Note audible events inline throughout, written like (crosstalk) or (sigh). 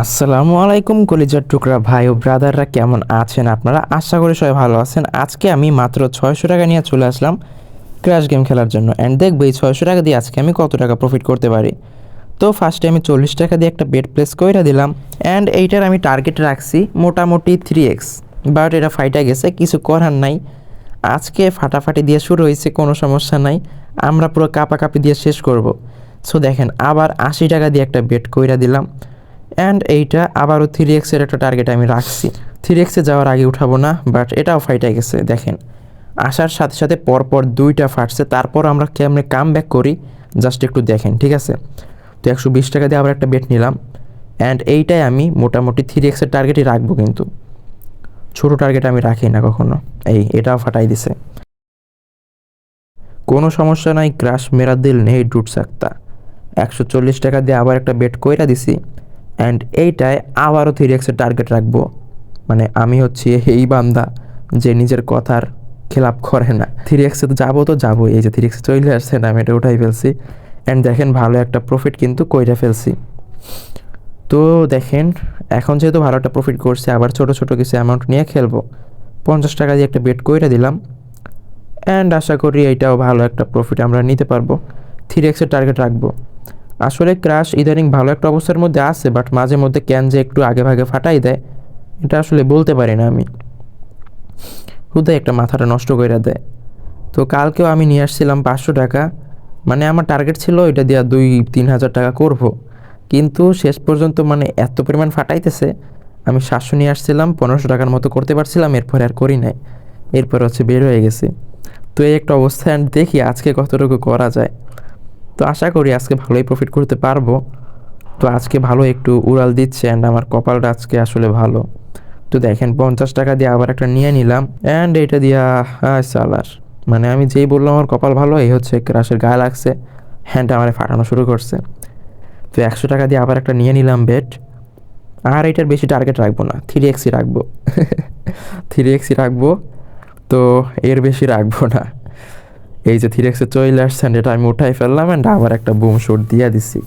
আসসালামু আলাইকুম কলিজার টুকরা ভাই ও ব্রাদাররা, কেমন আছেন আপনারা? আশা করি সবাই ভালো আছেন। আজকে আমি মাত্র ছয়শো টাকা নিয়ে চলে আসলাম ক্র্যাশ গেম খেলার জন্য। অ্যান্ড দেখব এই ছয়শো টাকা দিয়ে আজকে আমি কত টাকা প্রফিট করতে পারি। তো ফার্স্টে আমি চল্লিশ টাকা দিয়ে একটা বেড প্লেস করে দিলাম। অ্যান্ড এইটার আমি টার্গেট রাখছি মোটামুটি থ্রি এক্স বাট এটা ফাইটা গেছে, কিছু করার নাই। আজকে ফাটাফাটি দিয়ে শুরু হয়েছে, কোনো সমস্যা নাই। আমরা পুরো কাপাকাপি দিয়ে শেষ করব। সো দেখেন, আবার আশি টাকা দিয়ে একটা বেড কইরা দিলাম। অ্যান্ড এইটা আবারও থ্রি এক্সের একটা টার্গেট আমি রাখছি। থ্রি এক্সে যাওয়ার আগে উঠাবো না বাট এটাও ফাইটে গেছে, দেখেন। আসার সাথে সাথে পরপর দুইটা ফাটছে, তারপর আমরা কেমনে কাম ব্যাক করি জাস্ট একটু দেখেন, ঠিক আছে? তো একশো বিশ টাকা দিয়ে আবার একটা বেট নিলাম। অ্যান্ড এইটাই আমি মোটামুটি থ্রি এক্সের টার্গেটই রাখব কিন্তু। ছোটো টার্গেট আমি রাখি না কখনো। এই, এটাও ফাটাই দিছে। কোনো সমস্যা নাই ক্রাশ মেরা দিল নেই ডুট সাকতা একশো চল্লিশ টাকা দিয়ে আবার একটা বেট কইরা দিছি। অ্যান্ড এইটায় আবারও থ্রি এক্সের টার্গেট রাখব। মানে আমি হচ্ছি এই বান্দা যে নিজের কথার খেলাপ করে না। থ্রি এক্সে তো যাব তো যাব এই যে থ্রি এক্সে চলে আসছে না, আমি এটা উঠাই ফেলছি। অ্যান্ড দেখেন ভালো একটা প্রফিট কিন্তু কইরা ফেলছি। তো দেখেন, এখন যেহেতু ভালো একটা প্রফিট করছে, আবার ছোট ছোট কিছু অ্যামাউন্ট নিয়ে খেলব। পঞ্চাশ টাকা দিয়ে একটা বেট কইরা দিলাম। অ্যান্ড আশা করি এইটাও ভালো একটা প্রফিট আমরা নিতে পারব। থ্রি এক্সের টার্গেট রাখব। আসলে ক্রাশ ইদানিং ভালো একটা অবস্থার মধ্যে আছে বাট মাঝে মধ্যে ক্যান যে একটু আগে ভাগে ফাটাই দেয়, এটা আসলে বলতে পারি না আমি। হুদায় একটা মাথাটা নষ্ট করে দেয়। তো কালকেও আমি নিয়ে আসছিলাম পাঁচশো টাকা মানে আমার টার্গেট ছিল এটা দেওয়া দুই, তিন হাজার টাকা করব। কিন্তু শেষ পর্যন্ত মানে এত পরিমাণ ফাটাইতেছে, আমি সাতশো নিয়ে আসছিলাম, পনেরোশো টাকার মতো করতে পারছিলাম, এরপরে আর করি নাই। এরপর হচ্ছে বের হয়ে গেছে। তো এই একটা অবস্থা দেখি আজকে কতটুকু করা যায়। তো আশা করি আজকে ভালোই প্রফিট করতে পারব। তো আজকে ভালো একটু উড়াল দিচ্ছে অ্যান্ড আমার কপালটা আজকে আসলে ভালো। তো দেখেন পঞ্চাশ টাকা দিয়ে আবার একটা নিয়ে নিলাম অ্যান্ড এটা দিয়া সালার। মানে আমি যেই বললাম আমার কপাল ভালো, এই হচ্ছে ক্রাশের গায়ে লাগছে হ্যান্ডটা আমার ফাটানো শুরু করছে। তো একশো টাকা দিয়ে আবার একটা নিয়ে নিলাম বেট আর এটার বেশি টার্গেট রাখব না থ্রি এক্সই রাখব। (laughs) থ্রি এক্সই রাখব, তো এর বেশি রাখব না। এই যে থ্রি এক্সে চলে আসছেন, এটা আমি উঠাই ফেললাম অ্যান্ড আবার একটা বুম শট দিয়ে দিছি।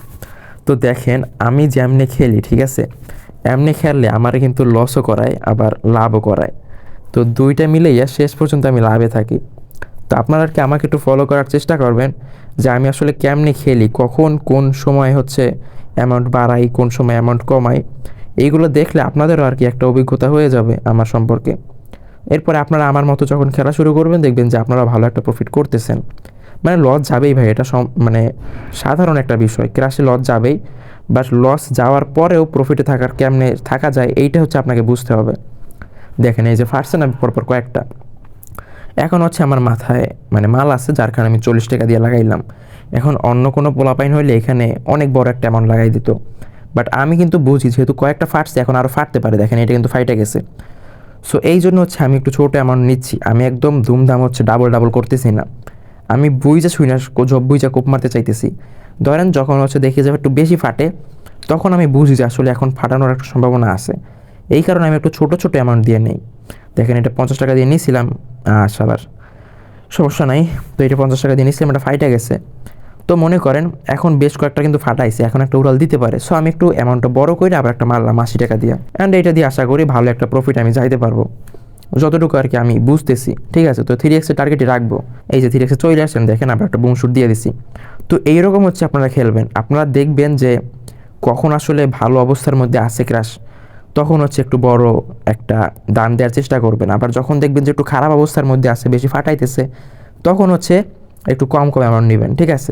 তো দেখেন, আমি যেমনি খেলি, ঠিক আছে? এমনি খেললে আমার কিন্তু লসও করায়, আবার লাভও করায়। তো দুইটা মিলেইয়া শেষ পর্যন্ত আমি লাভে থাকি। তো আপনারা আর কি আমাকে একটু ফলো করার চেষ্টা করবেন? যে আমি আসলে কেমনে খেলি, কখন, কোন সময় হচ্ছে অ্যামাউন্ট বাড়াই, কোন সময় অ্যামাউন্ট কমাই? এইগুলো দেখলে আপনাদেরও আর কি একটা অভিজ্ঞতা হয়ে যাবে আমার সম্পর্কে। এরপরে আপনারা আমার মতো যখন খেলা শুরু করবেন, দেখবেন যে আপনারা ভালো একটা প্রফিট করতেছেন। মানে লস যাবেই ভাই, এটা মানে সাধারণ একটা বিষয়। ক্রাশে লস যাবেই বাট লস যাওয়ার পরেও প্রফিটে থাকার কেমনে থাকা যায়, এইটা হচ্ছে আপনাকে বুঝতে হবে। দেখেন এই যে ফার্স্টে না, পরপর কয়েকটা। এখন হচ্ছে আমার মাথায় মানে মাল আছে, যার কারণে আমি চল্লিশ টাকা দিয়ে লাগাইলাম। এখন অন্য কোনো পোলাপাইন হইলে এখানে অনেক বড় একটা অ্যামাউন্ট লাগাই দিত। বাট আমি কিন্তু বুঝি, যেহেতু কয়েকটা ফাটছে এখন আরও ফাটতে পারে। দেখেন এটা কিন্তু ফাইটে গেছে। সো এই জন্য হচ্ছে আমি একটু ছোটো অ্যামাউন্ট নিচ্ছি। আমি একদম ধুমধাম হচ্ছে ডাবল ডাবল করতেছি না। আমি বুইজা শুই না জব বুইজা কোপ মারতে চাইতেছি। ধরেন যখন হচ্ছে দেখি যে একটু বেশি ফাটে, তখন আমি বুঝি যে আসলে এখন ফাটানোর একটা সম্ভাবনা আছে। এই কারণে আমি একটু ছোটো ছোটো অ্যামাউন্ট দিয়ে নেই। দেখেন এটা পঞ্চাশ টাকা দিয়ে নিয়েছিলাম সালার। সমস্যা নাই। তো এটা পঞ্চাশ টাকা দিয়ে নিয়েছিলাম এটা ফাইটে গেছে। তো মনে করেন এখন বেশ কয়েকটা কিন্তু ফাটাইছে এখন একটা উড়াল দিতে পারে। সো আমি একটু অ্যামাউন্টটা বড় করে আবার একটা মারলাম আশি টাকা দিয়ে। অ্যান্ড এটা দিয়ে আশা করি ভালো একটা প্রফিট আমি যাইতে পারব। যতটুকু আর কি আমি বুঝতেছি, ঠিক আছে? তো থ্রি এক্সের টার্গেটই রাখব। এই যে থ্রি এক্সে চলে আসছেন দেখেন আমরা একটা বুমশুট দিয়ে দিছি। তো এইরকম হচ্ছে আপনারা খেলবেন। আপনারা দেখবেন যে কখন আসলে ভালো অবস্থার মধ্যে আছে ক্রাশ তখন হচ্ছে একটু বড় একটা দান দেওয়ার চেষ্টা করবেন। আবার যখন দেখবেন যে একটু খারাপ অবস্থার মধ্যে আছে, বেশি ফাটাইতেছে, তখন হচ্ছে একটু কম কম অ্যামাউন্ট নেবেন, ঠিক আছে?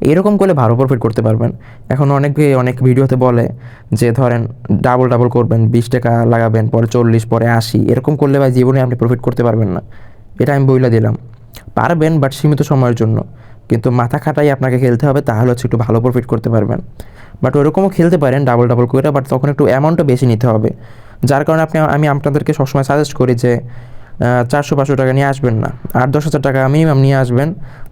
এরকম করলে ভালো প্রফিট করতে পারবেন। এখন অনেকে অনেক ভিডিওতে বলে যে, ধরেন ডাবল ডাবল করবেন, বিশ টাকা লাগাবেন, পরে চল্লিশ, পরে আশি, এরকম করলে ভাই জীবনে আপনি প্রফিট করতে পারবেন না। এটা আমি বইলা দিলাম। পারবেন বাট সীমিত সময়ের জন্য। কিন্তু মাথা খাটাই আপনাকে খেলতে হবে, তাহলে হচ্ছে একটু ভালো প্রফিট করতে পারবেন। বাট ওরকমও খেলতে পারেন ডাবল ডাবল করে বাট তখন একটু অ্যামাউন্টটা বেশি নিতে হবে। যার কারণে আপনি, আমি আপনাদেরকে সবসময় সাজেস্ট করি যে চারশো পাঁচশো টাকা নিয়ে আসবেন না। আট দশ হাজার টাকা মিনিমাম নিয়ে আসবেন।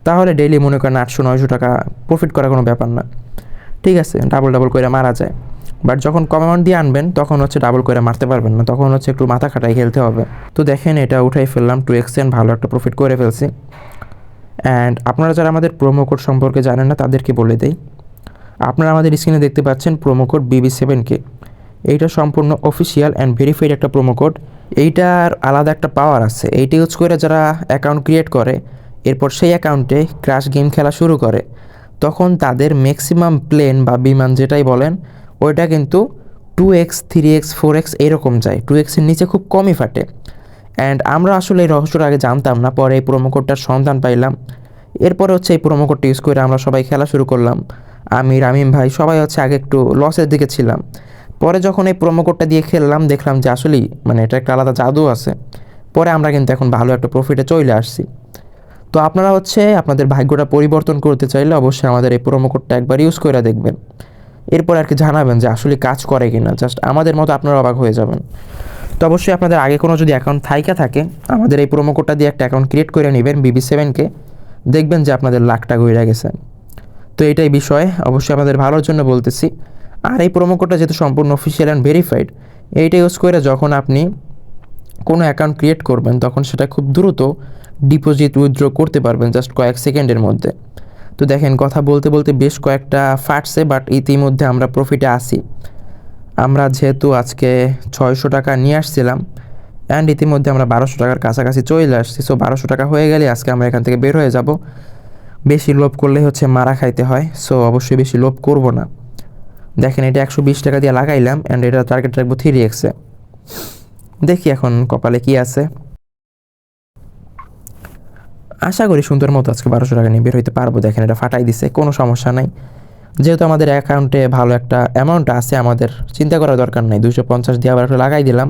তাহলে ডেইলি মনে করেন আটশো, নয়শো টাকা প্রফিট করার কোনো ব্যাপার না। ঠিক আছে ডাবল ডাবল করে মারা যায়। বাট যখন কম অ্যামাউন্ট দিয়ে আনবেন, তখন হচ্ছে ডাবল করে মারতে পারবেন না। তখন হচ্ছে একটু মাথা খাটাই খেলতে হবে। তো দেখেন, এটা উঠাই ফেললাম টু এক্সেন্ট ভালো একটা প্রফিট করে ফেলছি। অ্যান্ড আপনারা যারা আমাদের প্রোমো কোড সম্পর্কে জানেন না, তাদেরকে বলে দেই। আপনারা আমাদের স্ক্রিনে দেখতে পাচ্ছেন প্রোমো কোড বিবি সেভেনকে এইটা সম্পূর্ণ অফিসিয়াল অ্যান্ড ভেরিফাইড একটা প্রোমো কোড এইটার আলাদা একটা পাওয়ার আছে। এইটা ইউজ করে যারা অ্যাকাউন্ট ক্রিয়েট করে, এরপর সেই অ্যাকাউন্টে ক্রাশ গেম খেলা শুরু করে, তখন তাদের ম্যাক্সিমাম প্লেন বা বিমান যেটাই বলেন, ওইটা কিন্তু two x three x four x এরকম যায়। টু এক্সের নিচে খুব কমই ফাটে। অ্যান্ড আমরা আসলে এই রহস্যটা আগে জানতাম না, পরে এই কোডটার সন্ধান পাইলাম। এরপরে হচ্ছে এই কোডটা ইউজ করে আমরা সবাই খেলা শুরু করলাম। আমি রামিম ভাই সবাই হচ্ছে আগে একটু লসের দিকে ছিলাম। পরে যখন এই প্রোমো কোডটা দিয়ে খেললাম, দেখলাম যে আসলেই মানে এটা একটা আলাদা জাদু আছে। পরে আমরা কিন্তু এখন ভালো একটা প্রফিটে চলে আসছি। তো আপনারা হচ্ছে আপনাদের ভাগ্যটা পরিবর্তন করতে চাইলে অবশ্যই আমাদের এই প্রোমো কোডটা একবার ইউজ করে দেখবেন। এরপর আর কি জানাবেন যে আসলে কাজ করে কি না জাস্ট আমাদের মতো আপনারা অবাক হয়ে যাবেন। তো অবশ্যই আপনাদের আগে কোনো যদি অ্যাকাউন্ট থাইকা থাকে, আমাদের এই প্রোমো কোডটা দিয়ে একটা অ্যাকাউন্ট ক্রিয়েট করে নেবেন বিবি সেভেনকে দেখবেন যে আপনাদের লাখটা ঘুরে গেছে। তো এটাই বিষয়, অবশ্যই আপনাদের ভালোর জন্য বলতেছি। আর এই প্রোমো কোডটা যেহেতু সম্পূর্ণ অফিসিয়াল অ্যান্ড ভেরিফাইড এইটা ইউজ করে যখন আপনি কোনো অ্যাকাউন্ট ক্রিয়েট করবেন, তখন সেটা খুব দ্রুত ডিপোজিট উইথড্র করতে পারবেন জাস্ট কয়েক সেকেন্ডের মধ্যে। তো দেখেন, কথা বলতে বলতে বেশ কয়েকটা ফাটছে বাট ইতিমধ্যে আমরা প্রফিটে আসি আমরা যেহেতু আজকে ছয়শো টাকা নিয়ে আসছিলাম অ্যান্ড ইতিমধ্যে আমরা বারোশো টাকার কাছাকাছি চলে আসছি সো বারোশো টাকা হয়ে গেলে আজকে আমরা এখান থেকে বের হয়ে যাব। বেশি লোভ করলে হচ্ছে মারা খাইতে হয় সো অবশ্যই বেশি লোভ করব না। দেখেন এটা একশো বিশ টাকা দিয়ে লাগাইলাম অ্যান্ড এটা টার্গেট রাখব থ্রি এক্সে দেখি এখন কপালে কি আছে। আশা করি সুন্দর মতো আজকে বারোশো টাকা নিয়ে বের হইতে পারব। দেখেন এটা ফাটাই দিছে, কোনো সমস্যা নাই। যেহেতু আমাদের অ্যাকাউন্টে ভালো একটা অ্যামাউন্ট আছে, আমাদের চিন্তা করার দরকার নাই। দুশো পঞ্চাশ দিয়ে আবার একটু লাগাই দিলাম।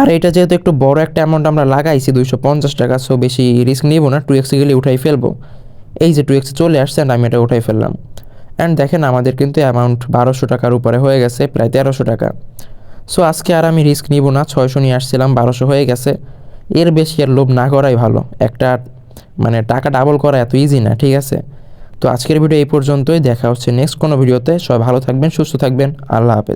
আর এটা যেহেতু একটু বড় একটা অ্যামাউন্ট আমরা লাগাইছি, দুইশো পঞ্চাশ টাকা সো বেশি রিস্ক নিব না। টু এক্সে গেলে উঠাই ফেলব। এই যে টু এক্সে চলে আসছে আমি এটা উঠাই ফেললাম। অ্যান্ড দেখেন আমাদের কিন্তু অ্যামাউন্ট বারোশো টাকার উপরে হয়ে গেছে, প্রায় তেরোশো টাকা। সো আজকে আর আমি রিস্ক নিব না, ছয়শো নিয়ে আসছিলাম, বারোশো হয়ে গেছে। এর বেশি আর লোভ না করাই ভালো। একটা মানে টাকা ডাবল করা এত ইজি না, ঠিক আছে? তো আজকের ভিডিও এই পর্যন্তই, দেখা হচ্ছে নেক্সট কোনো ভিডিওতে সবাই ভালো থাকবেন, সুস্থ থাকবেন, আল্লাহ হাফেজ।